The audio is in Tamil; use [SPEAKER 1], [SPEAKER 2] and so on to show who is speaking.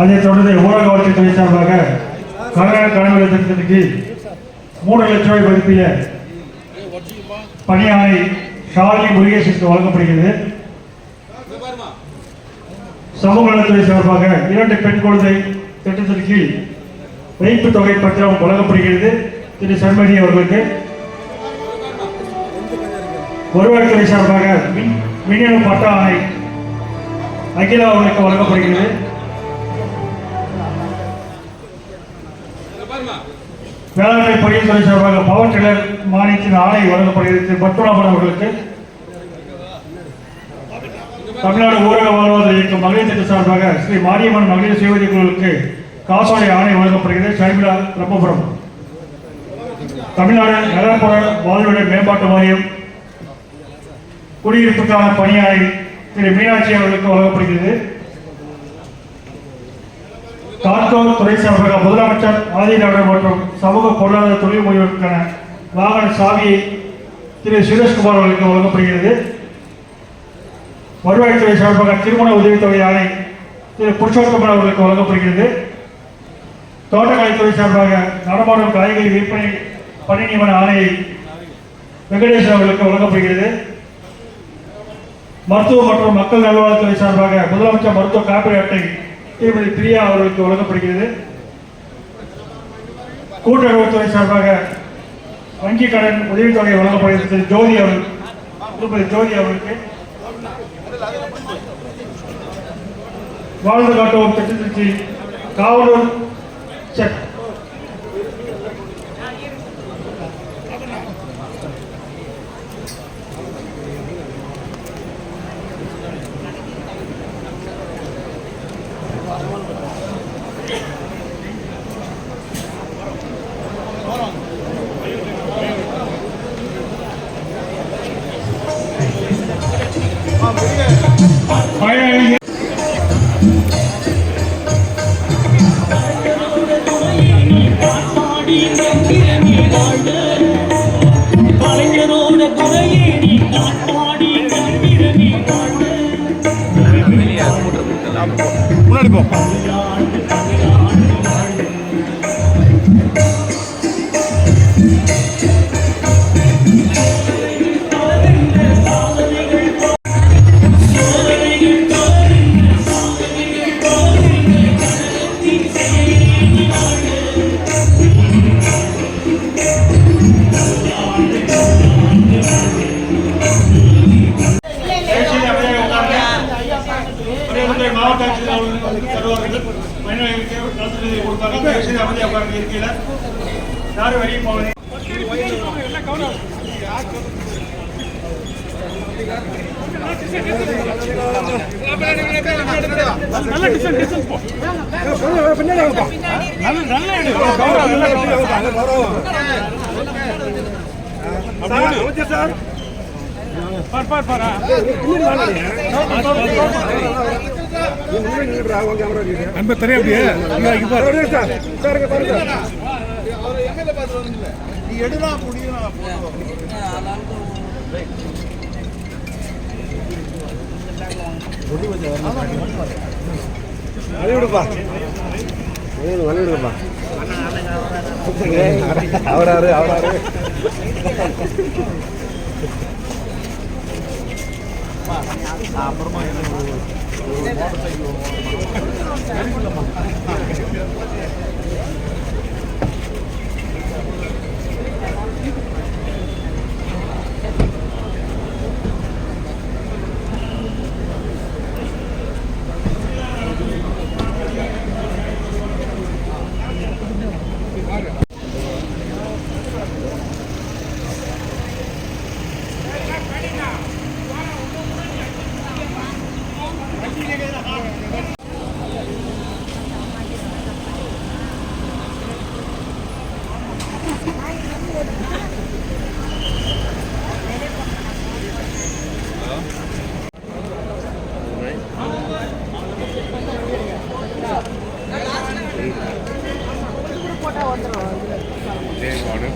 [SPEAKER 1] அதைத் தொடர்ந்து ஊரக வளர்ச்சித்துறை சார்பாக கர்நாடக கடமை திட்டத்திற்கு மூன்று லட்சம் ரூபாய் மதிப்பில் பணியாளை ஷாலினி முருகேசனுக்கு வழங்கப்படுகிறது. சமூக நலத்துறை சார்பாக இரண்டு பெண் குழந்தை திட்டத்தின் கீழ் வைப்பு தொகை பத்திரம் வழங்கப்படுகிறது. திரு சண்மணி அவர்களுக்கு. வருவாய்த்துறை சார்பாக மின் மின்னணு பட்டா ஆணை அகிலா அவர்களுக்கு வழங்கப்படுகிறது. வேளாண்மை பொறியியல் சார்பாக பவர் டில்லர் மானியத்தின் ஆணை வழங்கப்படுகிறது திரு பத்மநாபன் அவர்களுக்கு தமிழ்நாடு ஊரக வாழ்வாதார இயக்கம் மகளிர் திட்ட சார்பாக ஸ்ரீ மாரியம்மன் மகளிர் சுய குழுவுக்கு காசோலை ஆணை வழங்கப்படுகிறது. ஷர்மிளா ரப்பபுரம் தமிழ்நாடு நகர்ப்புற வாழ்விட மேம்பாட்டு வாரியம் குடியிருப்புக்கான பணியாளர் திரு மீனாட்சி அவர்களுக்கு வழங்கப்படுகிறது. கார்கோர் துறை சார்பாக முதலமைச்சர் ஆதிநாடு மற்றும் சமூக பொருளாதார தொழில் முனைவோருக்கான வாகன சாவியை திரு சுரேஷ்குமார் அவர்களுக்கு வழங்கப்படுகிறது. வருவாய்த்துறை சார்பாக திருமண உதவித்தொகை ஆணை திரு புருஷோத்தமன் அவர்களுக்கு வழங்கப்படுகிறது. தோட்டக்கலைத்துறை சார்பாக நடமாடும் காய்கறி விற்பனை பணி நியமன ஆணையை வெங்கடேசன் அவர்களுக்கு வழங்கப்படுகிறது. மருத்துவ மற்றும் மக்கள் நல்வாழ்வுத்துறை சார்பாக முதலமைச்சர் மருத்துவ காப்பீடு அட்டை திருமதி பிரியா அவர்களுக்கு வழங்கப்படுகிறது. கூட்டுறவுத்துறை சார்பாக வங்கி கடன் உதவித்தொகை வழங்கப்படுகிறது திரு ஜோதி அவர்கள் திருமதி ஜோதி அவர்களுக்கு. வாழ்ந்து காட்டுவோம் திட்டத்திற்கு காவலூர் செக் Bok. பயனாளிகளுக்கு நலத்திட்டத்தை கொடுப்பாங்க. தயவுசெய்து அப்படியே யாரும் வெளியே
[SPEAKER 2] சார் அன்பு தெரியும் அப்படியே இங்க இங்க பாரு சார் சார் இங்க பாருங்க வழி விடுப்பா வழி விடுப்பா அவராரு அவராரு அப்புறமா என்ன ஒரு மோட்டர் சைக்கிள் செயல்பாடு